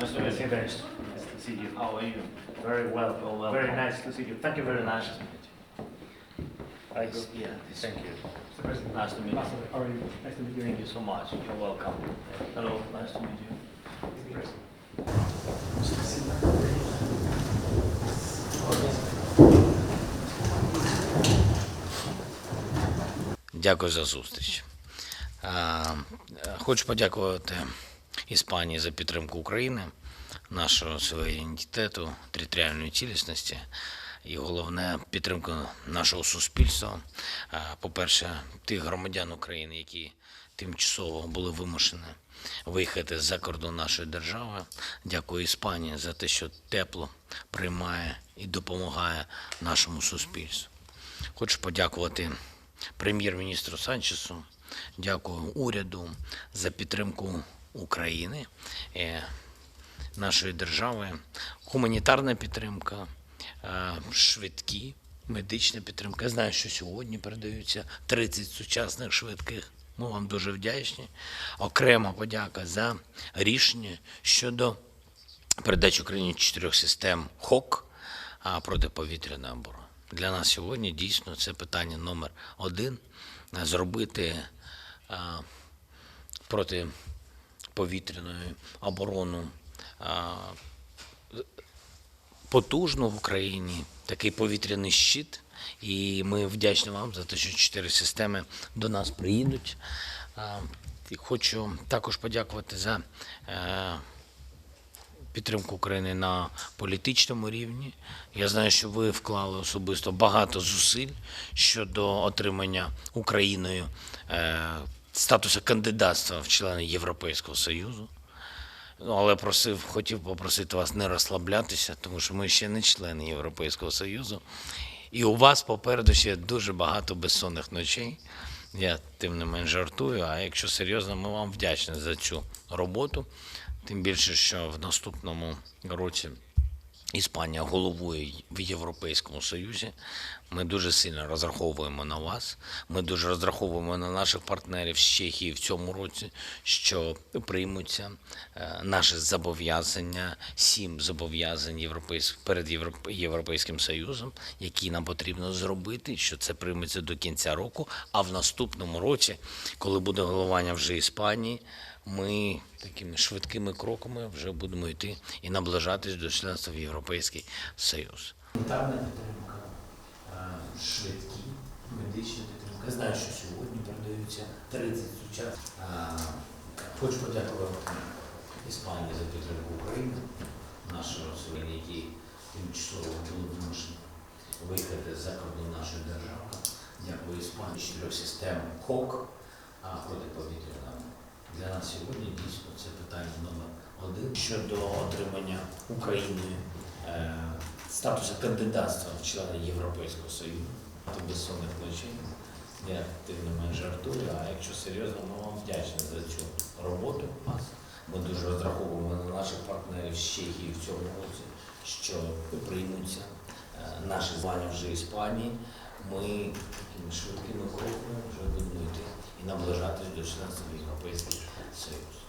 Nice to meet you. Very nice to see you. How are you? Very well. You're welcome. Very nice to see you. Thank you very much. Nice to meet I you. Yeah, this- Thank you. Mr. President. Nice to meet you. Ambassador, how are you? Nice to meet you. Thank you so much. You're welcome. Hello, nice to meet you. Mr. President. Дякую за зустріч. Е, Хочу подякувати Іспанії за підтримку України, нашого суверенітету, територіальної цілісності і головне підтримку нашого суспільства. По-перше, тих громадян України, які тимчасово були вимушені виїхати за кордон нашої держави. Дякую Іспанії за те, що тепло приймає і допомагає нашому суспільству. Хочу подякувати прем'єр-міністру Санчесу, дякую уряду за підтримку України, е, нашої держави, гуманітарна підтримка, е, швидкі, медична підтримка. Я знаю, що сьогодні передаються 30 сучасних швидких. Ми вам дуже вдячні. Окрема подяка за рішення щодо передачі Україні чотирьох систем ХОК а, протиповітряної оборони. Для нас сьогодні дійсно це питання номер один зробити а, протиповітряну оборону потужну в Україні, такий повітряний щит. І ми вдячні вам за те, що чотири системи до нас приїдуть. Хочу також подякувати за е, підтримку України на політичному рівні. Я знаю, що ви вклали особисто багато зусиль щодо отримання Україною е, статусу кандидатства в члени Європейського Союзу. Ну, але просив, хотів попросити вас не розслаблятися, тому що ми ще не члени Європейського Союзу. І у вас попереду ще дуже багато безсонних ночей. Я тим не менш жартую, а якщо серйозно, ми вам вдячні за цю роботу. Тим більше, що в наступному році Іспанія головує в Європейському Союзі. Ми дуже сильно розраховуємо на вас. Ми дуже розраховуємо на наших партнерів з Чехії в цьому році, що приймуться е, наші зобов'язання, сім зобов'язань європейських перед Європ- Європейським Союзом, які нам потрібно зробити, що це прийметься до кінця року. А в наступному році, коли буде головування вже Іспанії, ми такими швидкими кроками вже будемо йти і наближатись до членства в Європейський Союз. Гуманітарна підтримка, е, швидкі, медична підтримка. Знаю, що сьогодні передаються 30 сучасних. Хочу подякувати Іспанії за підтримку України, нашого сьогодні, які тимчасово були вимушені виїхати за кордон нашої держави. Дякую Іспанії чотирьох систем КОК а, протиповітряна. Для нас сьогодні дійсно це питання номер один щодо отримання Україною е, статусу кандидатства в члени Європейського Союзу. Це безсонних ночей. Я тим не менш жартую, а якщо серйозно, ми вам вдячні за цю роботу. Ми дуже розраховуємо на наших партнерів з Чехії в цьому році, що приймуться е, наші звання вже Іспанії. Ми такими швидкими кроками вже будемо йти